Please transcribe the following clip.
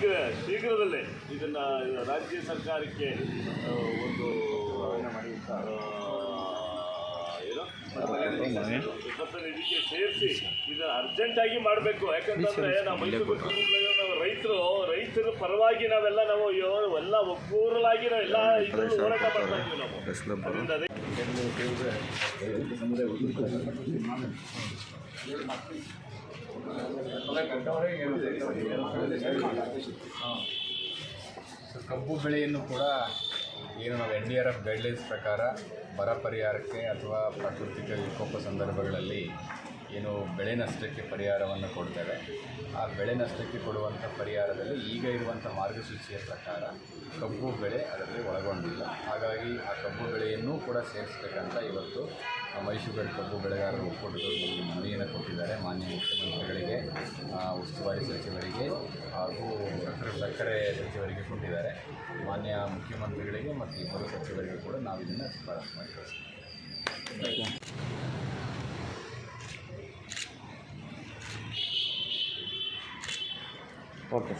ಶೀಘ್ರ ಶೀಘ್ರದಲ್ಲೇ ಇದನ್ನು ರಾಜ್ಯ ಸರ್ಕಾರಕ್ಕೆ ಒಂದು ಏನು? ಇದಕ್ಕೆ ಸೇರಿಸಿ ಇದನ್ನು ಅರ್ಜೆಂಟಾಗಿ ಮಾಡಬೇಕು. ಯಾಕಂತಂದ್ರೆ ನಾವು ಮೈಸೂರು ನಾವು ರೈತರು ರೈತರ ಪರವಾಗಿ ನಾವೆಲ್ಲ ನಾವು ಅಯ್ಯೋ ಎಲ್ಲ ಒಗ್ಗೂರಲಾಗಿ ನಾವು ಎಲ್ಲ ಹೋರಾಟ ಮಾಡ್ತಾ ಇದ್ದೀವಿ ನಾವು. ಅದರಿಂದ ಅದೇ ಸೊ ಕಬ್ಬು ಬೆಳೆಯನ್ನು ಕೂಡ ಏನು ನಾವು N D R F guidelines ಪ್ರಕಾರ ಬರ ಪರಿಹಾರಕ್ಕೆ ಅಥವಾ ಪ್ರಾಕೃತಿಕ ವಿಕೋಪ ಸಂದರ್ಭಗಳಲ್ಲಿ ಏನು ಬೆಳೆ ನಷ್ಟಕ್ಕೆ ಪರಿಹಾರವನ್ನು ಕೊಡ್ತೇವೆ. ಆ ಬೆಳೆ ನಷ್ಟಕ್ಕೆ ಕೊಡುವಂಥ ಪರಿಹಾರದಲ್ಲಿ ಈಗ ಇರುವಂಥ ಮಾರ್ಗಸೂಚಿಯ ಪ್ರಕಾರ ಕಬ್ಬು ಬೆಳೆ ಅದರಲ್ಲಿ ಒಳಗೊಂಡಿಲ್ಲ. ಹಾಗಾಗಿ ಆ ಕಬ್ಬು ಬೆಳೆಯನ್ನು ಕೂಡ ಸೇರಿಸ್ಬೇಕಂತ ಇವತ್ತು ಮೈಸೂರು ಕಬ್ಬು ಬೆಳೆಗಾರರ ಒಕ್ಕೂಟದವರು ನಮಗೆ ಮನವಿಯನ್ನು ಕೊಟ್ಟಿದ್ದಾರೆ. ಮಾನ್ಯ ಮುಖ್ಯಮಂತ್ರಿಗಳಿಗೆ ಉಸ್ತುವಾರಿ ಸಚಿವರಿಗೆ ಹಾಗೂ ಸಕ್ಕರೆ ಸಚಿವರಿಗೆ ಕೊಟ್ಟಿದ್ದಾರೆ. ಮಾನ್ಯ ಮುಖ್ಯಮಂತ್ರಿಗಳಿಗೆ ಮತ್ತು ಇಬ್ಬರು ಸಚಿವರಿಗೆ ಕೂಡ ನಾವು ಇದನ್ನು ಶಿಫಾರಸು ಮಾಡಿ ಓಕೆ.